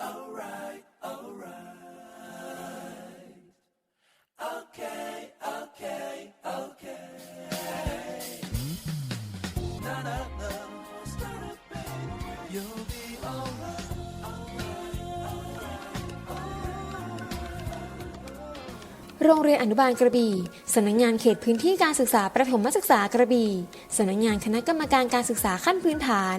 alright. โรงเรียนอนุบาลกระบี่สำนักงานเขตพื้นที่การศึกษาประถมศึกษากระบี่สำนักงานคณะกรรมการการศึกษาขั้นพื้นฐาน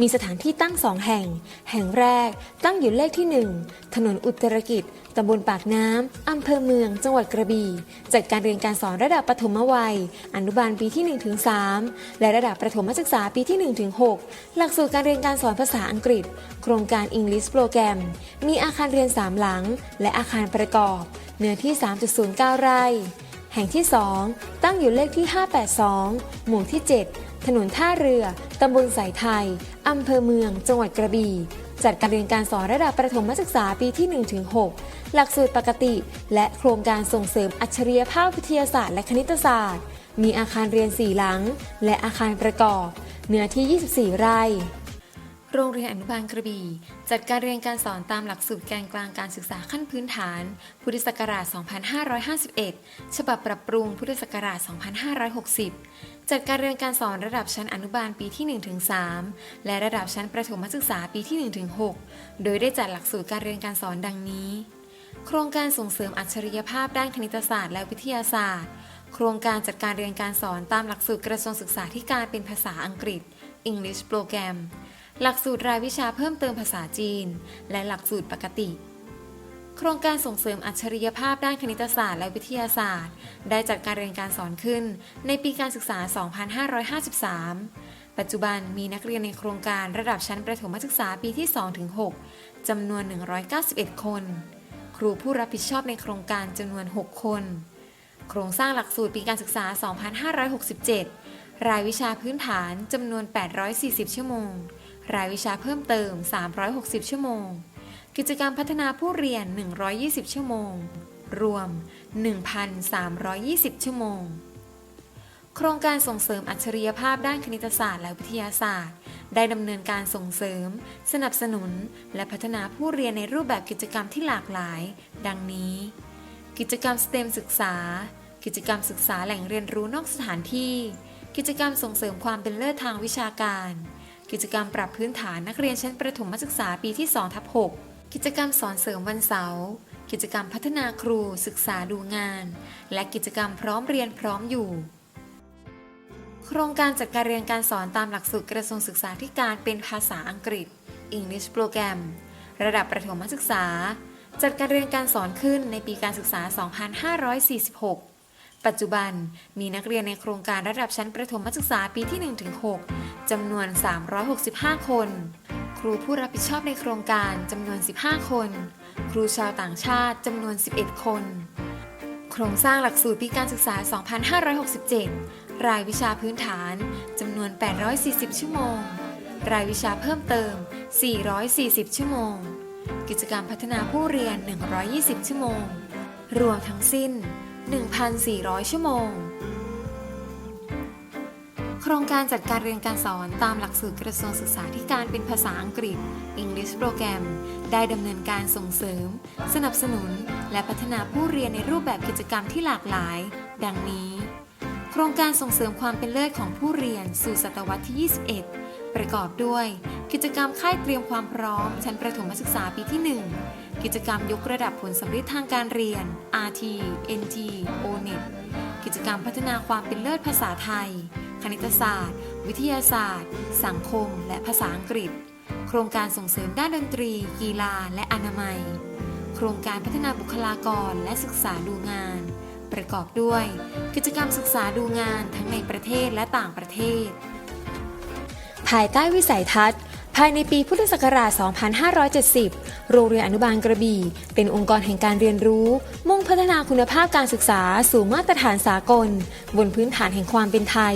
มีสถานที่ตั้งสองแห่ง แห่งแรกตั้งอยู่เลขที่ 1 ถนนอุตรกิจ ตำบลปากน้ำ อำเภอเมือง จังหวัดกระบี่ จัดการเรียนการสอนระดับปฐมวัย อนุบาลปีที่1ถึง3และระดับประถมศึกษาปีที่1ถึง6หลักสูตรการเรียนการสอนภาษาอังกฤษ โครงการ English Program มีอาคารเรียน 3 หลัง และอาคารประกอบ เนื้อที่ 3.09 ไร่ แห่งที่ 2 ตั้งอยู่เลขที่ 582 หมู่ที่ 7 ถนนท่าเรือ ตำบลสายไทย อำเภอเมือง จังหวัดกระบี่ จัดการเรียนการสอนระดับประถมศึกษาปีที่ 1-6 หลักสูตรปกติ และโครงการส่งเสริมอัจฉริยภาพวิทยาศาสตร์และคณิตศาสตร์ มีอาคารเรียน4หลัง และอาคารประกอบ เนื้อที่ 24 ไร่โรงเรียนอนุบาลกระบี่ จัดการเรียนการสอนตามหลักสูตรแกนกลางการศึกษาขั้นพื้นฐาน พุทธศักราช 2551 ฉบับปรับปรุงพุทธศักราช 2560 จัดการเรียนการสอนระดับชั้นอนุบาลปีที่ 1-3 และระดับชั้นประถมศึกษาปีที่ 1-6 โดยได้จัดหลักสูตรการเรียนการสอนดังนี้ โครงการส่งเสริมอัจฉริยภาพด้านคณิตศาสตร์และวิทยาศาสตร์ โครงการจัดการเรียนการสอนตามหลักสูตรกระทรวงศึกษาธิการเป็นภาษาอังกฤษ English Program หลักสูตรรายวิชาเพิ่มเติมภาษาจีน และหลักสูตรปกติ โครงการส่งเสริมอัจฉริยภาพด้านคณิตศาสตร์และวิทยาศาสตร์ ได้จัดการเรียนการสอนขึ้นในปีการศึกษา 2553 ปัจจุบันมีนักเรียนในโครงการระดับชั้นประถมศึกษาปีที่ 2-6 จำนวน 191 คน ครูผู้รับผิดชอบในโครงการจำนวน 6 คน โครงสร้างหลักสูตรปีการศึกษา 2567 รายวิชาพื้นฐานจำนวน 840 ชั่วโมง รายวิชาเพิ่มเติม 360 ชั่วโมง กิจกรรมพัฒนาผู้เรียน 120 ชั่วโมง รวม 1,320 ชั่วโมง โครงการส่งเสริมอัจฉริยภาพด้านคณิตศาสตร์และวิทยาศาสตร์ ได้ดำเนินการส่งเสริม สนับสนุน และพัฒนาผู้เรียนในรูปแบบกิจกรรมที่หลากหลาย ดังนี้ กิจกรรม STEM ศึกษา กิจกรรมศึกษาแหล่งเรียนรู้นอกสถานที่ กิจกรรมส่งเสริมความเป็นเลิศทางวิชาการกิจกรรมปรับพื้นฐานนักเรียนชั้นประถมศึกษาปีที่2ทับ6 กิจกรรมสอนเสริมวันเสาร์ กิจกรรมพัฒนาครูศึกษาดูงาน และกิจกรรมพร้อมเรียนพร้อมอยู่ โครงการจัดการเรียนการสอนตามหลักสูตรกระทรวงศึกษาธิการเป็นภาษาอังกฤษ English Program ระดับประถมศึกษา จัดการเรียนการสอนขึ้นในปีการศึกษา 2546 ปัจจุบันมีนักเรียนในโครงการระดับชั้นประถมศึกษาปีที่ 1-6จำนวน 365 คน ครูผู้รับผิดชอบในโครงการจำนวน 15 คน ครูชาวต่างชาติจำนวน 11 คน โครงสร้างหลักสูตรปีการศึกษา 2567 รายวิชาพื้นฐานจำนวน 840 ชั่วโมง รายวิชาเพิ่มเติม 440 ชั่วโมง กิจกรรมพัฒนาผู้เรียน 120 ชั่วโมง รวมทั้งสิ้น 1,400 ชั่วโมง ครงการจัดการเรียนการสอนตามหลักสูตรกระทรวงศึกษาธิการเป็นภาษาอังกฤษ English Program ได้ดำเนินการส่งเสริม สนับสนุน และพัฒนาผู้เรียนในรูปแบบกิจกรรมที่หลากหลาย ดังนี้ โครงการส่งเสริมความเป็นเลิศของผู้เรียนสู่ศตวรรษที่ 21 ประกอบด้วย กิจกรรมค่ายเตรียมความพร้อม ชั้นประถมศึกษาปีที่ 1 กิจกรรมยกระดับผลสำเร็จทางการเรียน RT NT ONET กิจกรรมพัฒนาความเป็นเลิศภาษาไทย คณิตศาสตร์ วิทยาศาสตร์ สังคม และภาษาอังกฤษ โครงการส่งเสริมด้านดนตรี กีฬา และอนามัย โครงการพัฒนาบุคลากรและศึกษาดูงาน ประกอบด้วย กิจกรรมศึกษาดูงานทั้งในประเทศและต่างประเทศ ภายใต้วิสัยทัศน์ ภายในปีพุทธศักราช 2570 โรงเรียนอนุบาลกระบี่ เป็นองค์กรแห่งการเรียนรู้ มุ่งพัฒนาคุณภาพการศึกษาสู่มาตรฐานสากล บนพื้นฐานแห่งความเป็นไทย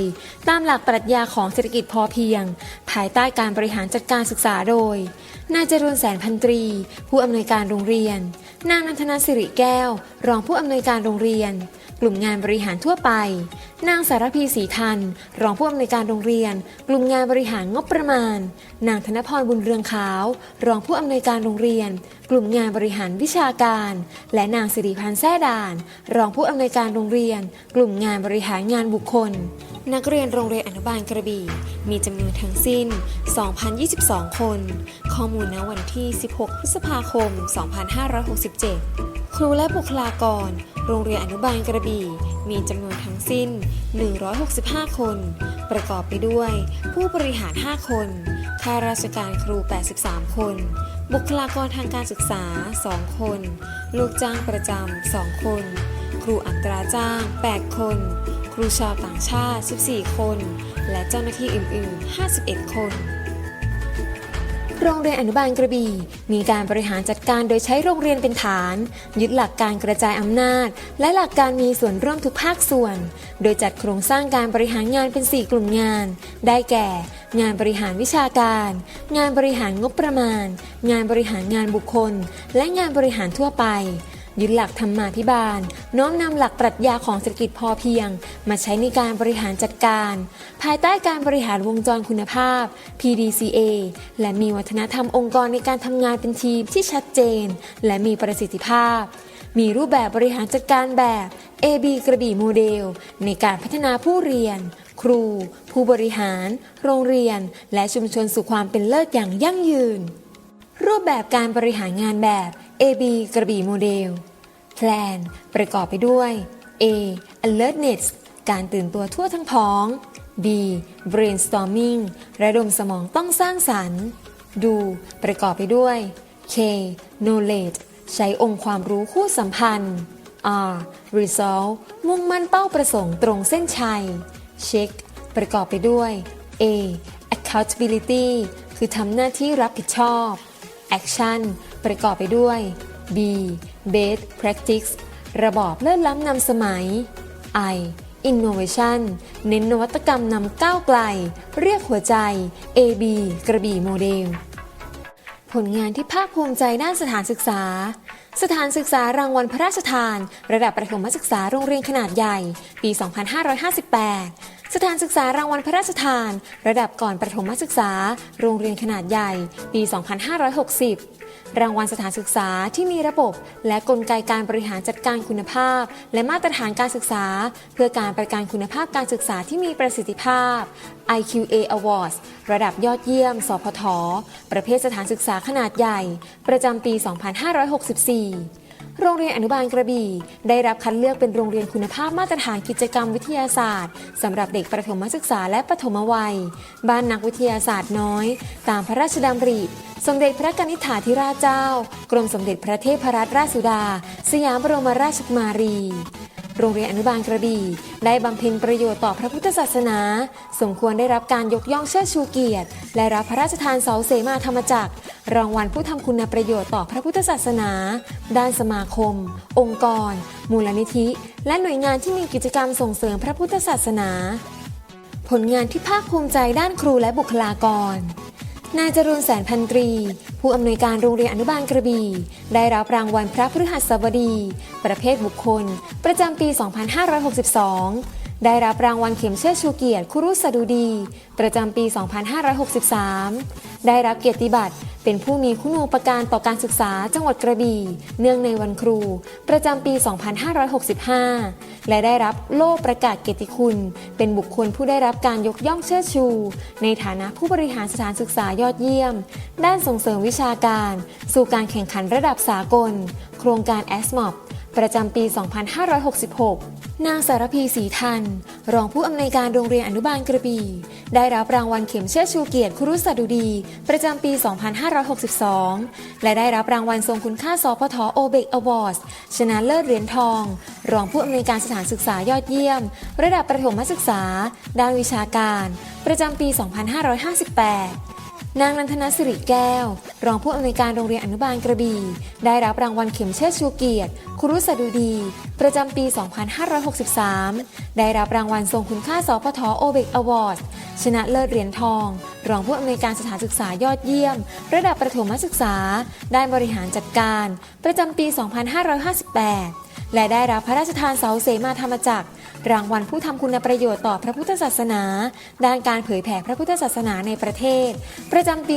ตามหลักปรัชญาของเศรษฐกิจพอเพียง ภายใต้การบริหารจัดการศึกษาโดย นายจริญแสนพันตรี ผู้อำนวยการโรงเรียน นางนันทนาสิริแก้ว รองผู้อำนวยการโรงเรียน กลุ่มงานบริหารทั่วไป นางสารพีศรีทัน รองผู้อำนวยการโรงเรียน กลุ่มงานบริหารงบประมาณ นางธนพรบุญเรืองขาว รองผู้อำนวยการโรงเรียน กลุ่มงานบริหารวิชาการ และนางสิริพันธ์แท่ด่าน รองผู้อำนวยการโรงเรียน กลุ่มงานบริหารงานบุคคล นักเรียนโรงเรียนอนุบาลกระบี่ มีจำนวนทั้งสิ้น 2,022 คน ข้อมูลณวันที่ 16 พฤษภาคม 2567 ครูและบุคลากร โรงเรียนอนุบาลกระบี่ มีจำนวนทั้งสิ้น 165 คน ประกอบไปด้วย ผู้บริหาร 5 คน ข้าราชการครู 83 คน บุคลากรทางการศึกษา 2 คน ลูกจ้างประจำ 2 คน ครูอัตราจ้าง 8 คน ครูชาวต่างชาติ 14 คน และเจ้าหน้าที่อื่น ๆ 51 คน โรงเรียนอนุบาลกระบี่ มีการบริหารจัดการโดยใช้โรงเรียนเป็นฐาน ยึดหลักการกระจายอำนาจ และหลักการมีส่วนร่วมทุกภาคส่วน โดยจัดโครงสร้างการบริหารงานเป็น 4 กลุ่มงาน ได้แก่ งานบริหารวิชาการ งานบริหารงบประมาณ งานบริหารงานบุคคล และงานบริหารทั่วไป ยึดหลักธรรมาภิบาล น้อมนำหลักปรัชญาของเศรษฐกิจพอเพียง มาใช้ในการบริหารจัดการ ภายใต้การบริหารวงจรคุณภาพ PDCA และมีวัฒนธรรมองค์กรในการทำงานเป็นทีมที่ชัดเจน และมีประสิทธิภาพ มีรูปแบบบริหารจัดการแบบ AB กระบี่โมเดล ในการพัฒนาผู้เรียน ครู ผู้บริหาร โรงเรียน และชุมชนสู่ความเป็นเลิศอย่างยั่งยืน รูปแบบการบริหารงานแบบ AB กระบี่โมเดล Plan ประกอบไปด้วย A alertness การตื่นตัวทั่วทั้งท้อง B brainstorming ระดมสมองต้องสร้างสรรค์ Do ประกอบไปด้วย K knowledge ใช้องค์ความรู้คู่สัมพันธ์ R resolve มุ่งมั่นเป้าประสงค์ตรงเส้นชัย Check ประกอบไปด้วย A accountability คือทำหน้าที่รับผิดชอบ Action ประกอบไปด้วย B Best Practice ระบอบเลิศล้ำนำสมัย I Innovation เน้นนวัตกรรมนำก้าวไกล เรียกหัวใจ AB กระบี่โมเดล ผลงานที่ภาคภูมิใจด้านสถานศึกษา สถานศึกษารางวัลพระราชทาน ระดับประถมศึกษาโรงเรียนขนาดใหญ่ ปี 2558 สถานศึกษารางวัลพระราชทาน ระดับก่อนประถมศึกษา โรงเรียนขนาดใหญ่ ปี 2560 รางวัลสถานศึกษาที่มีระบบ และกลไกการบริหารจัดการคุณภาพ และมาตรฐานการศึกษา เพื่อการประกันคุณภาพการศึกษาที่มีประสิทธิภาพ IQA Awards ระดับยอดเยี่ยม สพท ประเภทสถานศึกษาขนาดใหญ่ ประจำปี 2564 โรงเรียนอนุบาลกระบี่ ได้รับคัดเลือกเป็นโรงเรียนคุณภาพมาตรฐานกิจกรรมวิทยาศาสตร์สำหรับเด็กประถมศึกษาและปฐมวัย บ้านนักวิทยาศาสตร์น้อย ตามพระราชดำริ สมเด็จพระกนิษฐาธิราชเจ้า กรมสมเด็จพระเทพรัตนราชสุดา สยามบรมราชกุมารี โรงเรียนอนุบาลกระบี่ ได้บำเพ็ญประโยชน์ต่อพระพุทธศาสนา สมควรได้รับการยกย่องเชิดชูเกียรติ และรับพระราชทานเสาเสมาธรรมจักร รางวัลผู้ทำคุณประโยชน์ต่อพระพุทธศาสนา ด้านสมาคม องค์กร มูลนิธิ และหน่วยงานที่มีกิจกรรมส่งเสริมพระพุทธศาสนา ผลงานที่ภาคภูมิใจด้านครูและบุคลากรนายจรูนแสนพันตรี ผู้อำนวยการโรงเรียนอนุบาลกระบี่ ได้รับรางวัลพระพฤหัสบดี ประเภทบุคคล ประจำปี 2562 ได้รับรางวัลเข็มเชิดชูเกียรติคุรุสดุดี ประจำปี 2563 ได้รับเกียรติบัตร เป็นผู้มีคุณูปการต่อการศึกษาจังหวัดกระบี่ เนื่องในวันครู ประจำปี 2565 และได้รับโล่ประกาศเกียรติคุณ เป็นบุคคลผู้ได้รับการยกย่องเชิดชู ในฐานะผู้บริหารสถานศึกษายอดเยี่ยม ด้านส่งเสริมวิชาการ สู่การแข่งขันระดับสากล โครงการ s m o p ประจำปี 2566 นางสารพีศรีทัน รองผู้อำนวยการโรงเรียนอนุบาลกระบี่ได้รับรางวัลเข็มเชิดชูเกียรติครุสดุดี ประจำปี 2562 และได้รับรางวัลทรงคุณค่าสพทโอเบกอวอร์ดชนะเลิศเหรียญทอง รองผู้อำนวยการสถานศึกษายอดเยี่ยม ระดับประถมศึกษา ด้านวิชาการ ประจำปี 2558 นางนันทนาสิริแก้ว รองผู้อำนวยการโรงเรียนอนุบาลกระบี่ ได้รับรางวัลเข็มเชิดชูเกียรติ ครุสดุดี ประจำปี 2563 ได้รับรางวัลทรงคุณค่าสพทโอเบกอวอร์ดชนะเลิศเหรียญทอง รองผู้อำนวยการสถานศึกษายอดเยี่ยม ระดับประถมศึกษา ได้บริหารจัดการ ประจำปี 2558 และได้รับพระราชทานเสาเสมาธรรมจักร รางวัลผู้ทำคุณประโยชน์ต่อพระพุทธศาสนา ด้านการเผยแผ่พระพุทธศาสนาในประเทศ ประจำปี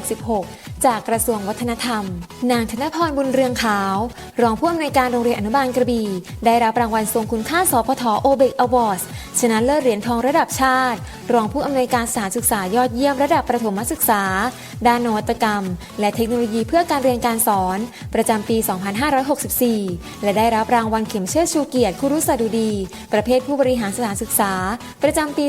2566 จากกระทรวงวัฒนธรรม นางธนพรบุญเรืองขาว รองผู้อำนวยการโรงเรียนอนุบาลกระบี่ได้รับรางวัลทรงคุณค่าสพทโอเบกอวอร์ดชนะเลิศเหรียญทองระดับชาติ รองผู้อำนวยการสานศึกษายอดเยี่ยมระดับประถมศึกษา ด้านนวัตกรรม และเทคโนโลยีเพื่อการเรียนการสอน ประจำปี 2564 และได้รับรางวัลเข็มเชิดชูเกียรติคุรุสดุดีประเภทผู้บริหารสถานศึกษา ประจำปี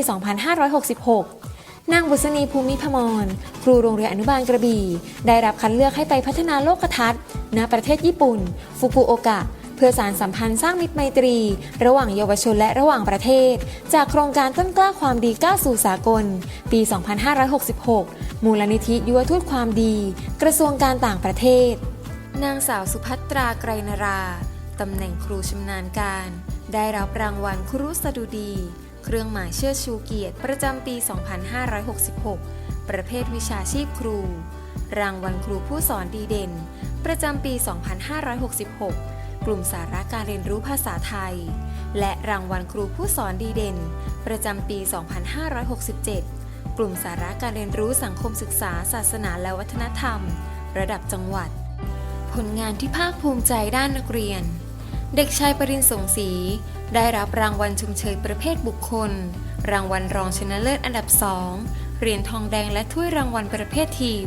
2566 นางบุษณีภูมิพมร ครูโรงเรียนอนุบาลกระบี่ ได้รับคัดเลือกให้ไปพัฒนาโลกทัศน์ ณ ประเทศญี่ปุ่น ฟุกุโอกะ เพื่อสารสัมพันธ์สร้างมิตรไมตรี ระหว่างเยาวชนและระหว่างประเทศ จากโครงการต้นกล้าความดีก้าวสู่สากล ปี 2566 มูลนิธิยุวทูตความดี กระทรวงการต่างประเทศ นางสาวสุภัตราไกรนรา ตำแหน่งครูชำนาญการ ได้รับรางวัลครุสดุดี เครื่องหมายเชิดชูเกียรติประจำปี 2566 ประเภทวิชาชีพครู รางวัลครูผู้สอนดีเด่น ประจำปี 2566 กลุ่มสาระการเรียนรู้ภาษาไทย และรางวัลครูผู้สอนดีเด่น ประจำปี 2567 กลุ่มสาระการเรียนรู้สังคมศึกษา ศาสนาและวัฒนธรรม ระดับจังหวัด ผลงานที่ภาคภูมิใจด้านนักเรียน เด็กชายปรินสงศรีได้รับรางวัลชมเชยประเภทบุคคล รางวัลรองชนะเลิศอันดับสองเหรียญทองแดงและถ้วยรางวัลประเภททีม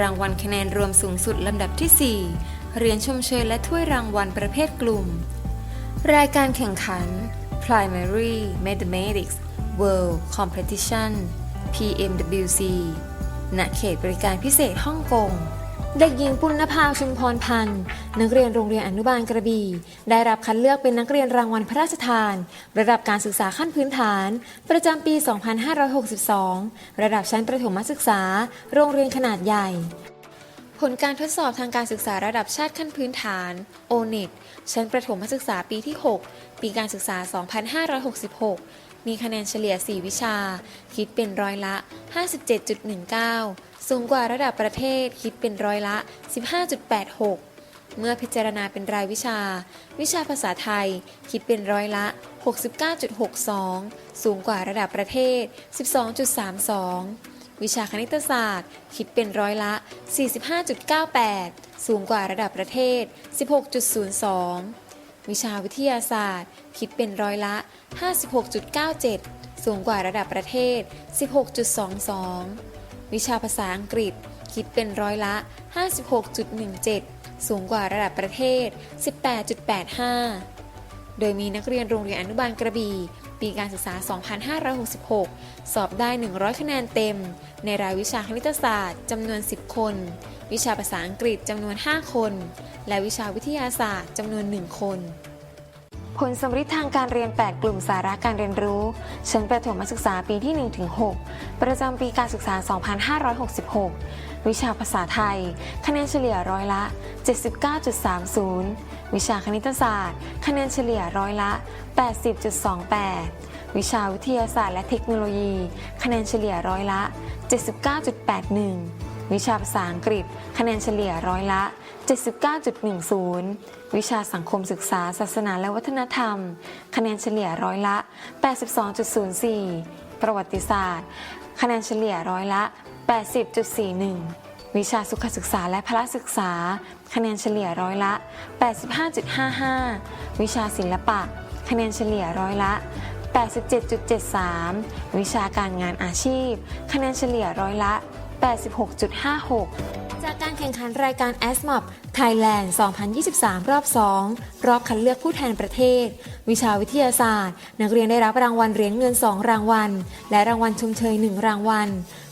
รางวัลคะแนนรวมสูงสุดลำดับที่ 4 เหรียญชมเชยและถ้วยรางวัลประเภทกลุ่ม รายการแข่งขัน Primary Mathematics World Competition PMWC ณเขตบริการพิเศษฮ่องกง เด็กหญิงปุณณภาชุมพรพันธ์ นักเรียนโรงเรียนอนุบาลกระบี่ ได้รับคัดเลือกเป็นนักเรียนรางวัลพระราชทาน ระดับการศึกษาขั้นพื้นฐาน ประจำปี 2562 ระดับชั้นประถมศึกษา โรงเรียนขนาดใหญ่ ผลการทดสอบทางการศึกษาระดับชาติขั้นพื้นฐาน o n e t ชั้นประถมศึกษาปีที่ 6 ปีการศึกษา 2566 มีคะแนนเฉลี่ย 4 วิชา คิดเป็นร้อยละ 57.19 สูงกว่าระดับประเทศคิดเป็นร้อยละ 15.86 เมื่อพิจารณาเป็นรายวิชา วิชาภาษาไทย คิดเป็นร้อยละ 69.62 สูงกว่าระดับประเทศ 12.32 วิชาคณิตศาสตร์ คิดเป็นร้อยละ 45.98 สูงกว่าระดับประเทศ 16.02 วิชาวิทยาศาสตร์ คิดเป็นร้อยละ 56.97 สูงกว่าระดับประเทศ 16.22 วิชาภาษาอังกฤษ คิดเป็นร้อยละ 56.17 สูงกว่าระดับประเทศ 18.85 โดยมีนักเรียนโรงเรียนอนุบาลกระบี่ ปีการศึกษา 2566 สอบได้ 100 คะแนนเต็ม ในรายวิชาคณิตศาสตร์จำนวน 10 คน วิชาภาษาอังกฤษจำนวน 5 คน และวิชาวิทยาศาสตร์จำนวน 1 คน ผลสำริดทางการเรียน 8 กลุ่มสาระการเรียนรู้ ชั้นประถมศึกษาปีที่ 1-6 ประจำปีการศึกษา 2566 วิชาภาษาไทย คะแนนเฉลี่ยร้อยละ 79.30 วิชาคณิตศาสตร์ คะแนนเฉลี่ยร้อยละ 80.28 วิชาวิทยาศาสตร์และเทคโนโลยี คะแนนเฉลี่ยร้อยละ 79.81 วิชาภาษาอังกฤษ คะแนนเฉลี่ยร้อยละ 79.10 วิชาสังคมศึกษา ศาสนาและวัฒนธรรม คะแนนเฉลี่ยร้อยละ 82.04 ประวัติศาสตร์ คะแนนเฉลี่ยร้อยละ 80.41 วิชาสุขศึกษาและพละศึกษา คะแนนเฉลี่ยร้อยละ 85.55 วิชาศิลปะ คะแนนเฉลี่ยร้อยละ87.73 วิชาการงานอาชีพ คะแนนเฉลี่ยร้อยละ 86.56จากการแข่งขันรายการ a s m o p Thailand 2023 รอบ 2 รอบคัดเลือกผู้แทนประเทศ วิชาวิทยาศาสตร์ นักเรียนได้รับรางวัลเหรียญเงิน 2 รางวัล และรางวัลชมเชย 1 รางวัล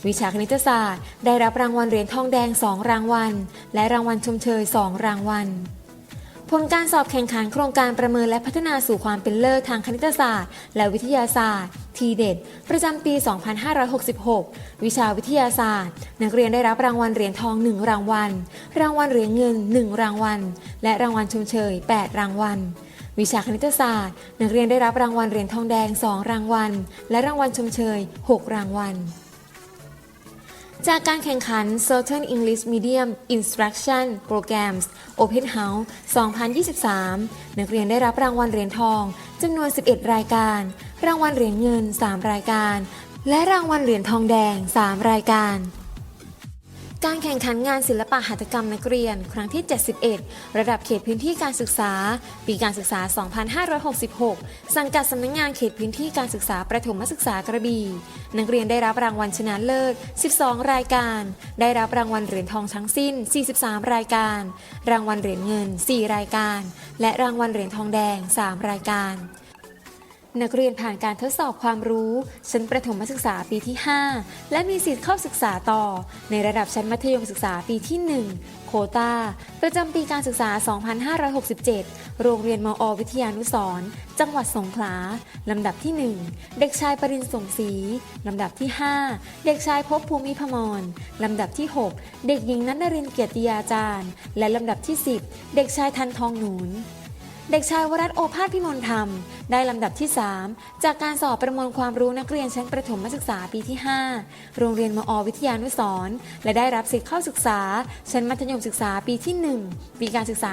วิชาคณิตศาสตร์ ได้รับรางวัลเหรียญทองแดง 2 รางวัล และรางวัลชมเชย 2 รางวัล ผลการสอบแข่งขันโครงการประเมินและพัฒนาสู่ความเป็นเลิศทางคณิตศาสตร์ และวิทยาศาสตร์ ทีเด็ด ประจำปี 2566 วิชาวิทยาศาสตร์ นักเรียนได้รับรางวัลเหรียญทอง 1 รางวัล รางวัลเหรียญเงิน 1 รางวัล และรางวัลชมเชย 8 รางวัล วิชาคณิตศาสตร์ นักเรียนได้รับรางวัลเหรียญทองแดง 2 รางวัล และรางวัลชมเชย 6 รางวัล จากการแข่งขัน Certain English Medium Instruction Programs Open House 2023 นักเรียนได้รับรางวัลเหรียญทองจำนวน 11 รายการ รางวัลเหรียญเงิน 3 รายการ และรางวัลเหรียญทองแดง 3 รายการ การแข่งขันงานศิลปะหัตถกรรมนักเรียน ครั้งที่ 71 ระดับเขตพื้นที่การศึกษา ปีการศึกษา 2566 สังกัดสำนักงงานเขตพื้นที่การศึกษาประถมศึกษากระบี่ นักเรียนได้รับรางวัลชนะเลิศ 12 รายการ ได้รับรางวัลเหรียญทองทั้งสิ้น 43 รายการ รางวัลเหรียญเงิน 4 รายการ และรางวัลเหรียญทองแดง 3 รายการ นักเรียนผ่านการทดสอบความรู้ ชั้นประถมศึกษาปีที่ 5 และมีสิทธิ์เข้าศึกษาต่อ ในระดับชั้นมัธยมศึกษาปีที่ 1 โควตาประจำปีการศึกษา 2567 โรงเรียนมอวิทยานุสรจังหวัดสงขลา ลำดับที่ 1 เด็กชายปรินทร์สงศรีลำดับที่ 5 เด็กชายภพภูมิพมรลำดับที่ 6 เด็กหญิงนันนรินเกียรติยาจารย์ และลำดับที่ 10 เด็กชายทันทองหนูน เด็กชายวรัตโอภาสพิมลธรรม ได้ลำดับที่ 3 จากการสอบประมวลความรู้นักเรียนชั้นประถมศึกษาปีที่ 5 โรงเรียนมอวิทยานุสรและได้รับสิทธิ์เข้าศึกษา ชั้นมัธยมศึกษาปีที่ 1 ปีการศึกษา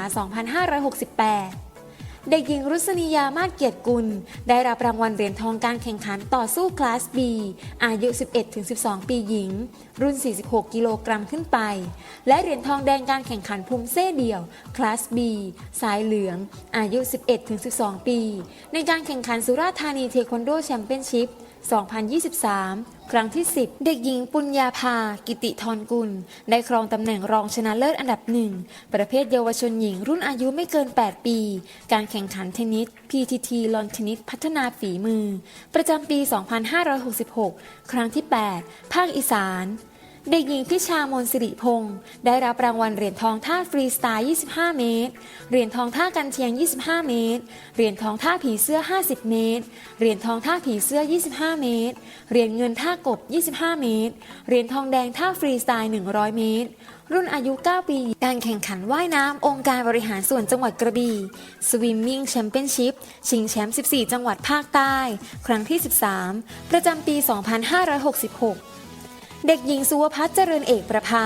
2568เด็กหญิงรุษณียามาศเกียรติกุล ได้รับรางวัลเหรียญทองการแข่งขันต่อสู้คลาส B อายุ 11-12 ปีหญิง รุ่น 46 กิโลกรัมขึ้นไป และเหรียญทองแดงการแข่งขันภูมิเซ่เดี่ยว คลาส B สายเหลือง อายุ 11-12 ปี ในการแข่งขันสุราษฎร์ธานีเทควันโดแชมเปี้ยนชิพ2023 ครั้งที่ 10 เด็กหญิงปุญญาภา กิติธรกุล ได้ครองตำแหน่งรองชนะเลิศอันดับหนึ่ง ประเภทเยาวชนหญิงรุ่นอายุไม่เกิน 8 ปี การแข่งขันเทนนิส PTT ลอนเทนนิสพัฒนาฝีมือ ประจำปี 2566 ครั้งที่ 8 ภาคอีสาน เด็กหญิงพิชามนสิริพงศ์ได้รับรางวัลเหรียญทองท่าฟรีสไตล์ 25 เมตร เหรียญทองท่ากันเชียง 25 เมตร เหรียญทองท่าผีเสื้อ 50 เมตร เหรียญทองท่าผีเสื้อ 25 เมตร เหรียญเงินท่ากบ 25 เมตร เหรียญทองแดงท่าฟรีสไตล์ 100 เมตร รุ่นอายุ 9 ปี การแข่งขันว่ายน้ำองค์การบริหารส่วนจังหวัดกระบี่ Swimming Championship ชิงแชมป์ 14 จังหวัดภาคใต้ ครั้งที่ 13 ประจำปี 2566 เด็กหญิงสุวพัฒน์เจริญเอกประภา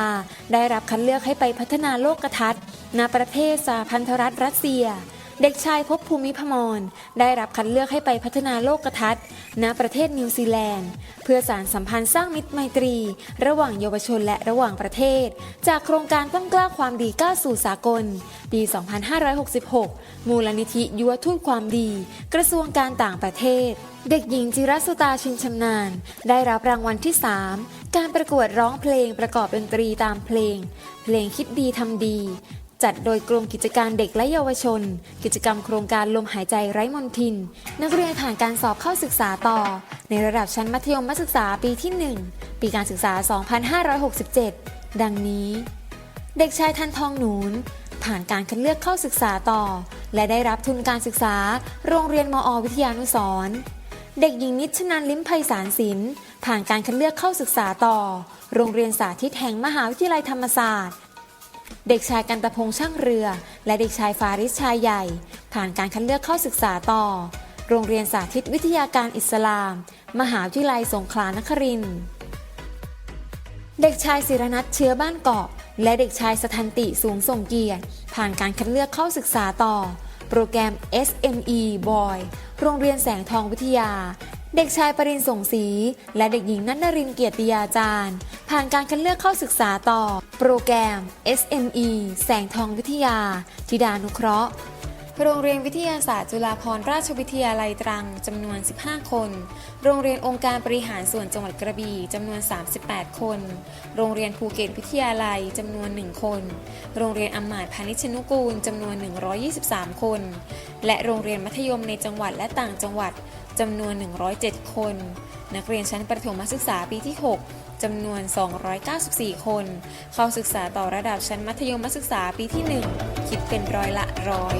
ได้รับคัดเลือกให้ไปพัฒนาโลกทัศน์ณประเทศสาพันธรัฐรัสเซีย เด็กชายภพภูมิพมร ได้รับคัดเลือกให้ไปพัฒนาโลกทัศน์ณประเทศนิวซีแลนด์ เพื่อสารสัมพันธ์สร้างมิตรไมตรี ระหว่างเยาวชนและระหว่างประเทศ จากโครงการต้นกล้าความดีก้าวสู่สากล ปี 2566 มูลนิธิยุวทูตความดี กระทรวงการต่างประเทศ เด็กหญิงจิรัสตาชินชำนาญ ได้รับรางวัลที่ 3 การประกวดร้องเพลงประกอบดนตรีตามเพลง เพลงคิดดีทำดี จัดโดยกรมกิจการเด็กและเยาวชน กิจกรรมโครงการลมหายใจไร้มนทิน นักเรียนผ่านการสอบเข้าศึกษาต่อ ในระดับชั้นมัธยมศึกษาปีที่ 1 ปีการศึกษา 2567 ดังนี้ เด็กชายทันทองหนูน ผ่านการคัดเลือกเข้าศึกษาต่อ และได้รับทุนการศึกษา โรงเรียนมอวิทยานุสร์ เด็กหญิงนิชนันลิ้มไพศาลศิลป์ผ่านการคัดเลือกเข้าศึกษาต่อ โรงเรียนสาธิตแห่งมหาวิทยาลัยธรรมศาสตร์ เด็กชายกันตะพงช่างเรือ และเด็กชายฟาริสชายใหญ่ ผ่านการคัดเลือกเข้าศึกษาต่อ โรงเรียนสาธิตวิทยาการอิสลาม มหาวิทยาลัยสงขลานครินทร์เด็กชายศิรนัทเชื้อบ้านเกาะ และเด็กชายสทันติสูงส่งเกียรติ ผ่านการคัดเลือกเข้าศึกษาต่อ โปรแกรม SME Boy โรงเรียนแสงทองวิทยา เด็กชายปรินส่งศรีและเด็กหญิงนันนรินเกียรติยาจารย์ ผ่านการคัดเลือกเข้าศึกษาต่อ โปรแกรม SME แสงทองวิทยา ธิดานุเคราะห์ โรงเรียนวิทยาศาสตร์จุฬาภรณราชวิทยาลัยตรังจำนวน 15 คน โรงเรียนองค์การบริหารส่วนจังหวัดกระบี่จำนวน 38 คน โรงเรียนภูเก็ตวิทยาลัยจำนวน 1 คน โรงเรียนอำมาตย์พาณิชนุกูลจำนวน 123 คน และโรงเรียนมัธยมในจังหวัดและต่างจังหวัดจำนวน 107 คน นักเรียนชั้นประถมศึกษาปีที่ 6จำนวน 294 คน เข้าศึกษาต่อระดับชั้นมัธยมศึกษาปีที่ 1 คิดเป็นร้อยละร้อย